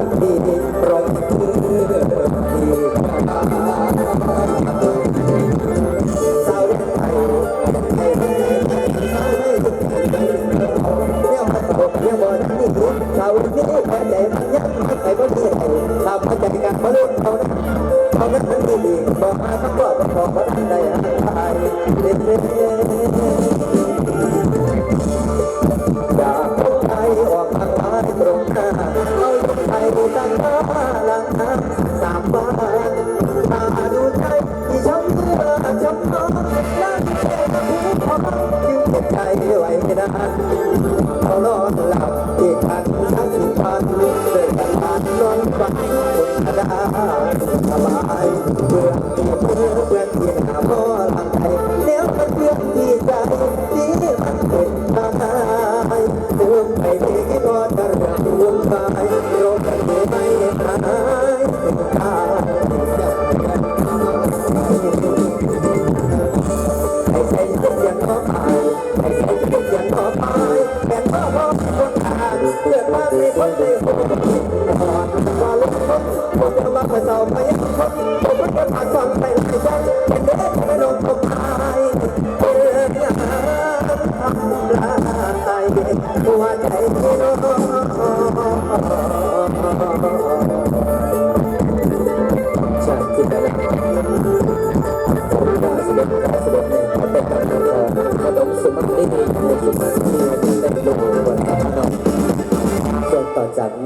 สักทีตรงคือที่กาสาวเรียนไทยไทยไทยไทยสาให้ทุกคนเรียมาตกเรียกว่าที่สาวที่แค่ใจมันยังไม่ใครบ่ดีให้ทำให้ใจกันบ่รู้เท่านั้นเท่านั้นมันดีบอกมาสักว่าก็ขอบ่ได้ ค่ผู้พอจึงเก็บใจไว้นานเขานอนหลับที่กันทั้งสิบวันเดินกันผ่านนอนฝันบนกระดาษสบายเพื่อเพื่อ ผมเป็นคนทางความไทยไม่ได้ฉันไม่ได้ทำให้โลกเขาตายเพื่อหาทำลายหัวใจน้องจากที่ไหนผมได้เสด็จได้เสด็จในพระเป็นพระนางขนมสุมาลีขนมสุมาลีเป็นลูกหัวใจน้องจนต่อจาก